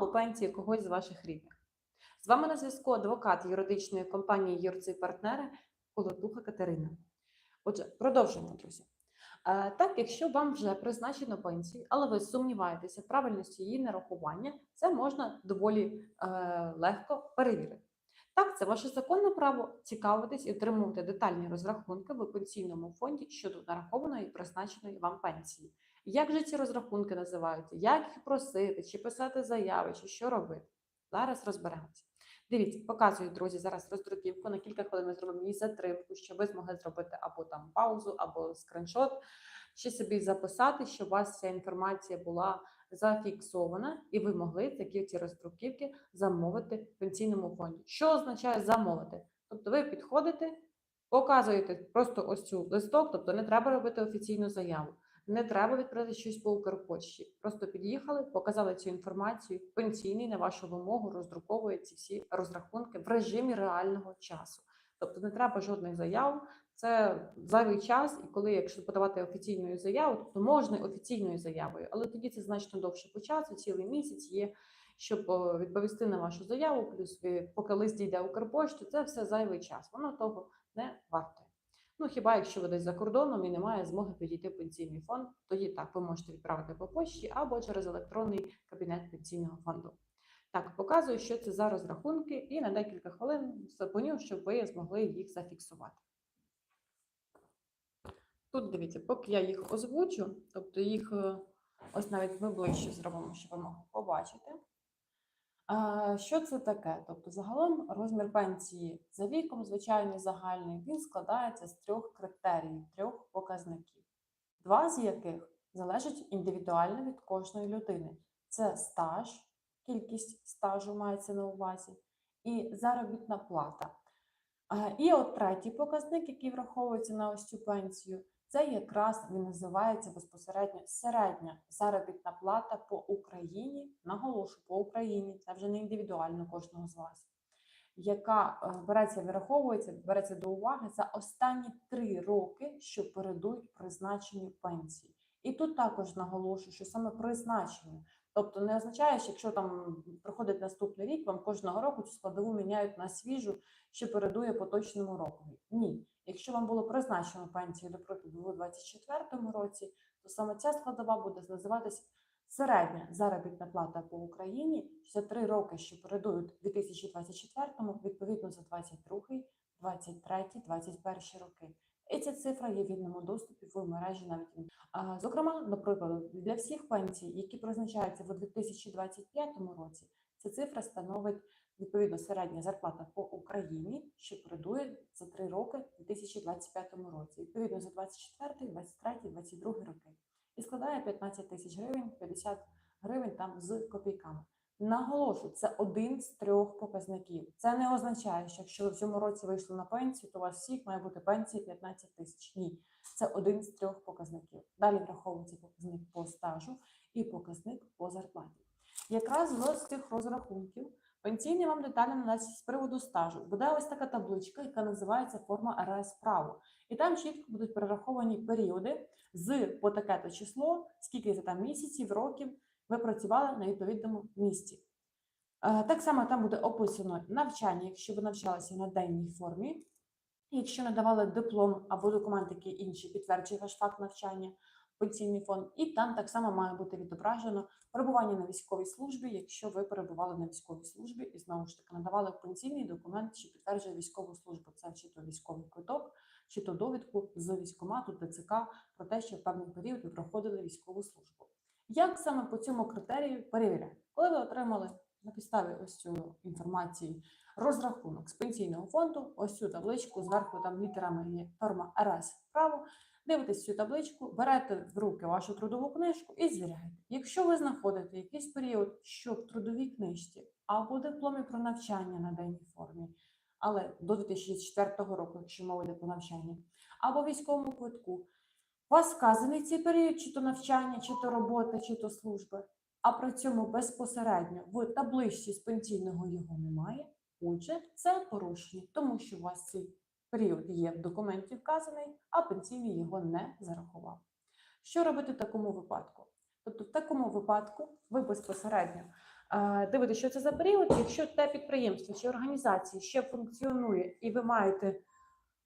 або пенсії когось з ваших рідних. З вами на зв'язку адвокат юридичної компанії Юрци партнери Колотуха Катерина. Отже, продовжуємо, друзі. Е, Так, якщо вам вже призначено пенсію, але ви сумніваєтеся в правильності її нарахування, це можна доволі е, легко перевірити. Так, це ваше законне право цікавитись і отримувати детальні розрахунки в пенсійному фонді щодо нарахованої і призначеної вам пенсії. Як же ці розрахунки називаються? Як їх просити, чи писати заяви, чи що робити? Зараз розберемося. Дивіться, показую, друзі, зараз роздруківку. На кілька хвилин ми зробимо її затримку, щоб ви змогли зробити або там паузу, або скриншот, чи собі записати, щоб у вас ця інформація була зафіксована, і ви могли такі ці роздруківки замовити в пенсійному фонді. Що означає замовити? Тобто ви підходите, показуєте просто ось цю листок, тобто не треба робити офіційну заяву. Не треба відправити щось по Укрпочті. Просто під'їхали, показали цю інформацію. Пенсійний на вашу вимогу роздруковує ці всі розрахунки в режимі реального часу. Тобто не треба жодних заяв. Це зайвий час, і коли, якщо подавати офіційною заяву, то можна офіційною заявою, але тоді це значно довше по часу, цілий місяць є, щоб відповісти на вашу заяву. Плюс поки лист дійде Укрпошту, це все зайвий час. Воно того не варте. Ну, хіба якщо ви десь за кордоном і немає змоги підійти в пенсійний фонд, тоді так ви можете відправити по почті або через електронний кабінет пенсійного фонду. Так, показую, що це за розрахунки, і на декілька хвилин зупиню, щоб ви змогли їх зафіксувати. Тут дивіться, поки я їх озвучу, тобто їх е, ось навіть ми ближче зробимо, щоб ви могли побачити. Що це таке? Тобто, загалом розмір пенсії за віком, звичайний загальний, він складається з трьох критеріїв, трьох показників, два з яких залежать індивідуально від кожної людини. Це стаж, кількість стажу мається на увазі, і заробітна плата. І от третій показник, який враховується на ось цю пенсію, це якраз він називається безпосередньо середня заробітна плата по Україні. Наголошу по Україні, це вже не індивідуально кожного з вас, яка е, береться, вираховується, береться до уваги за останні три роки, що передують призначенню пенсії. І тут також наголошую, що саме призначення, тобто не означає, що якщо там проходить наступний рік, вам кожного року цю складову міняють на свіжу, що передує поточному року. Ні. Якщо вам було призначено пенсію, до прикладу, у 2024 році, то саме ця складова буде називатися середня заробітна плата по Україні за три роки, що передують 2024, відповідно за 22, 23, 21 роки. І ця цифра є в вільному доступі в мережі навіть. Зокрема, наприклад, для всіх пенсій, які призначаються в 2025 році, ця цифра становить відповідно середня зарплата по Україні, що передує за три роки у 2025 році, відповідно за 24, 23, 22 роки. І складає 15 тисяч гривень, 50 гривень там з копійками. Наголошую, це один з трьох показників. Це не означає, що якщо ви в цьому році вийшли на пенсію, то у вас всіх має бути пенсія 15 тисяч. Ні, це один з трьох показників. Далі враховується показник по стажу і показник по зарплаті. Якраз з цих розрахунків пенсійний вам детально надасть з приводу стажу. Буде ось така табличка, яка називається форма РС право. І там чітко будуть перераховані періоди з по таке-то число, скільки це там місяців, років ви працювали на відповідному місці. Е, Так само там буде описано навчання, якщо ви навчалися на денній формі, якщо надавали диплом або документ, який інший підтверджує ваш факт навчання, пенсійний фонд, і там так само має бути відображено перебування на військовій службі, якщо ви перебували на військовій службі і знову ж таки надавали пенсійний документ, що підтверджує військову службу. Це чи то військовий квиток, чи то довідку з військкомату ТЦК про те, що в певний період ви проходили військову службу. Як саме по цьому критерію перевіряти? Коли ви отримали на підставі ось цю інформації розрахунок з пенсійного фонду, ось цю табличку, зверху там літерами є форма РС право, дивитесь цю табличку, берете в руки вашу трудову книжку і звіряєте. Якщо ви знаходите якийсь період, що в трудовій книжці або дипломі про навчання на денній формі, але до 2004 року, якщо мова йде про навчання, або військовому квитку, у вас вказаний цей період, чи то навчання, чи то робота, чи то служби, а при цьому безпосередньо в табличці з пенсійного його немає. Отже, це порушення, тому що у вас цей період є в документі вказаний, а пенсійний його не зарахував. Що робити в такому випадку? Тобто, в такому випадку ви безпосередньо Е, що це за період. Якщо те підприємство чи організація ще функціонує, і ви маєте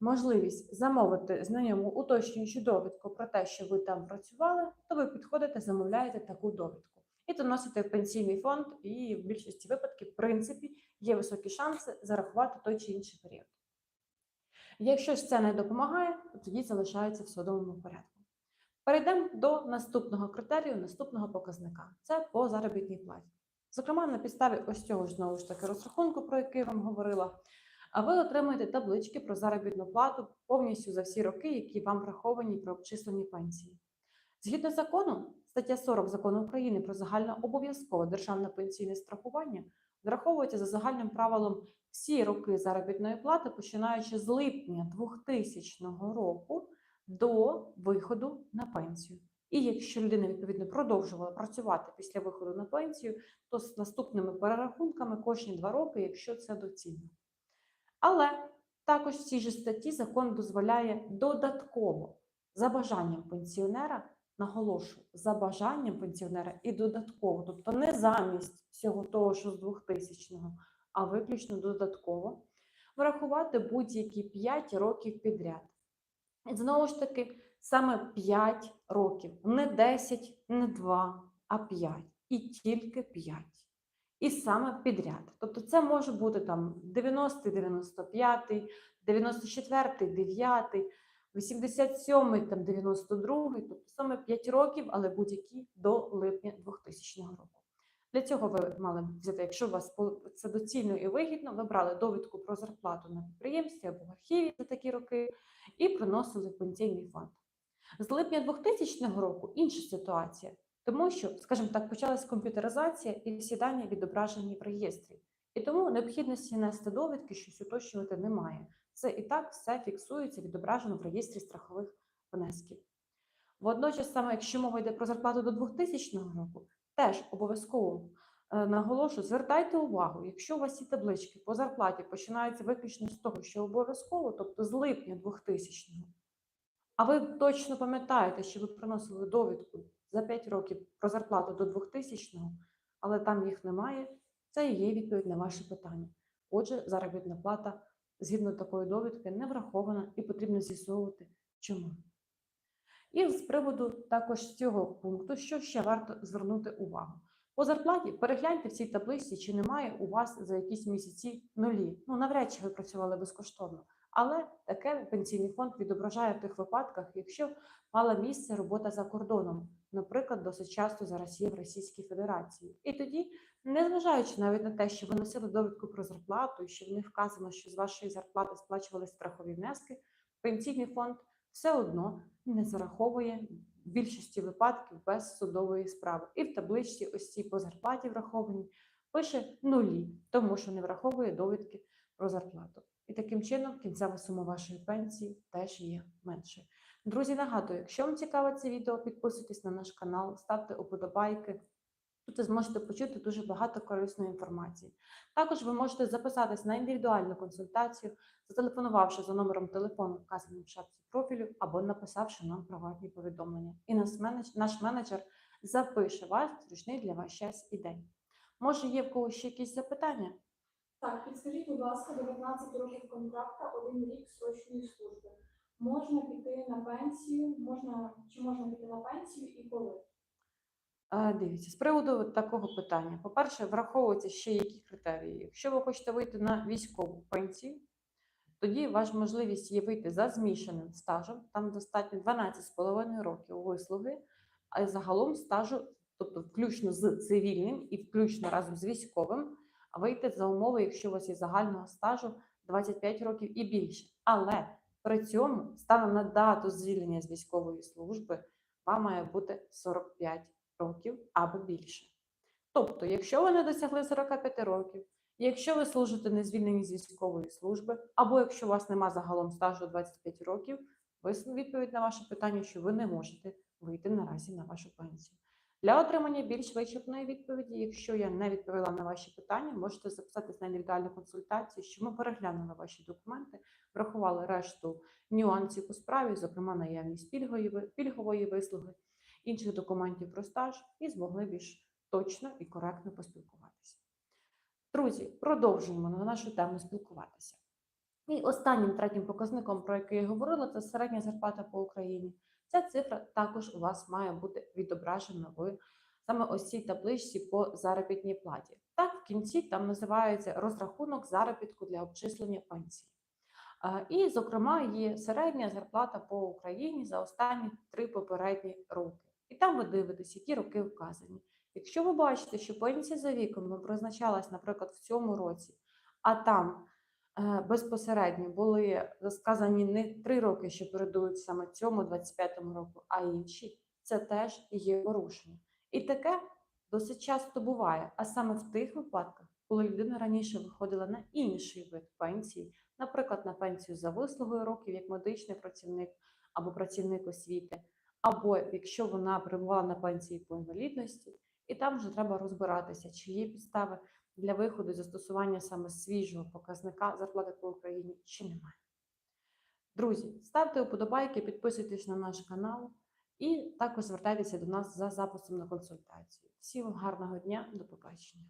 можливість замовити з ньому уточнюючу довідку про те, що ви там працювали, то ви підходите, замовляєте таку довідку і доносите в пенсійний фонд, і в більшості випадків, в принципі, є високі шанси зарахувати той чи інший період. Якщо ж це не допомагає, то тоді залишається в судовому порядку. Перейдемо до наступного критерію, наступного показника це по заробітній платі. Зокрема, на підставі ось цього ж знову ж таки розрахунку, про який я вам говорила, а ви отримуєте таблички про заробітну плату повністю за всі роки, які вам враховані при обчисленні пенсії. Згідно закону, стаття 40 закону України про загальнообов'язкове державне пенсійне страхування враховується за загальним правилом всі роки заробітної плати, починаючи з липня 2000 року до виходу на пенсію. І якщо людина відповідно продовжувала працювати після виходу на пенсію, то з наступними перерахунками кожні два роки, якщо це доцільно. Але також в цій же статті закон дозволяє додатково за бажанням пенсіонера, наголошую, за бажанням пенсіонера і додатково, тобто не замість всього того, що з 2000-го, а виключно додатково, врахувати будь-які 5 років підряд. І знову ж таки, саме 5 років, не 10, не 2, а 5. І тільки 5. І саме підряд. Тобто це може бути там 90, 95, 94, 9, 87, там 92, тобто саме 5 років, але будь-які до липня 2000 року. Для цього ви мали взяти, якщо у вас це доцільно і вигідно, ви брали довідку про зарплату на підприємстві або в архіві за такі роки і приносили в пенсійний фонд. З липня 2000 року інша ситуація, тому що, скажімо так, почалась комп'ютеризація і всі дані відображені в реєстрі. І тому необхідності нести довідки, щось уточнювати немає. Це і так все фіксується, відображено в реєстрі страхових внесків. Водночас, саме якщо мова йде про зарплату до 2000 року, теж обов'язково е, наголошую, звертайте увагу, якщо у вас ці таблички по зарплаті починаються виключно з того, що обов'язково, тобто з липня 2000 а ви точно пам'ятаєте, що ви приносили довідку за 5 років про зарплату до 2000-го, але там їх немає, це і є відповідь на ваше питання. Отже, заробітна плата згідно такої довідки не врахована і потрібно з'ясовувати, чому. І з приводу також цього пункту, що ще варто звернути увагу. По зарплаті перегляньте в цій таблиці, чи немає у вас за якісь місяці нулі. Ну, навряд чи ви працювали безкоштовно. Але таке пенсійний фонд відображає в тих випадках, якщо мала місце робота за кордоном, наприклад, досить часто зараз є в Російській Федерації. І тоді, незважаючи навіть на те, що ви носили довідку про зарплату, що в них вказано, що з вашої зарплати сплачували страхові внески, пенсійний фонд все одно не зараховує в більшості випадків без судової справи. І в табличці ось ці по зарплаті враховані пише нулі, тому що не враховує довідки про зарплату. І таким чином кінцева сума вашої пенсії теж є меншою. Друзі, нагадую, якщо вам цікаве це відео, підписуйтесь на наш канал, ставте уподобайки. Тут ви зможете почути дуже багато корисної інформації. Також ви можете записатись на індивідуальну консультацію, зателефонувавши за номером телефону, вказаним в шапці профілю, або написавши нам приватні повідомлення. І наш менедж- наш менеджер запише вас зручний для вас час і день. Може, є в когось ще якісь запитання? Так, підскажіть, будь ласка, 19 років контракта, один рік срочної служби. Можна піти на пенсію, можна чи можна піти на пенсію і коли? Дивіться, з приводу такого питання. По-перше, враховуються ще які критерії. Якщо ви хочете вийти на військову пенсію, тоді ваша можливість є вийти за змішаним стажем. Там достатньо 12,5 років вислуги, а загалом стажу, тобто включно з цивільним і включно разом з військовим, вийти за умови, якщо у вас є загального стажу 25 років і більше. Але при цьому станом на дату звільнення з військової служби вам має бути 45 років або більше. Тобто, якщо ви не досягли 45 років, якщо ви служите не звільнені з військової служби, або якщо у вас нема загалом стажу 25 років, ви відповідь на ваше питання, що ви не можете вийти наразі на вашу пенсію. Для отримання більш вичерпної відповіді, якщо я не відповіла на ваші питання, можете записатись на індивідуальну консультацію, що ми переглянули ваші документи, врахували решту нюансів у справі, зокрема наявність пільгової, пільгової вислуги, інших документів про стаж, і змогли більш точно і коректно поспілкуватися. Друзі, продовжуємо на нашу тему спілкуватися. І останнім третім показником, про який я говорила, це середня зарплата по Україні. Ця цифра також у вас має бути відображена в саме ось цій табличці по заробітній платі. Так, в кінці там називається розрахунок заробітку для обчислення пенсії. І, зокрема, є середня зарплата по Україні за останні три попередні роки. І там ви дивитесь, які роки вказані. Якщо ви бачите, що пенсія за віком призначалась, наприклад, в цьому році, а там безпосередньо були сказані не три роки, що передують саме цьому 25-му року, а інші, це теж є порушення. І таке досить часто буває, а саме в тих випадках, коли людина раніше виходила на інший вид пенсії, наприклад, на пенсію за вислугою років як медичний працівник або працівник освіти, або якщо вона перебувала на пенсії по інвалідності, і там вже треба розбиратися, чи є підстави для виходу і застосування саме свіжого показника зарплати по Україні, чи немає. Друзі, ставте вподобайки, підписуйтесь на наш канал і також звертайтеся до нас за записом на консультацію. Всім гарного дня, до побачення.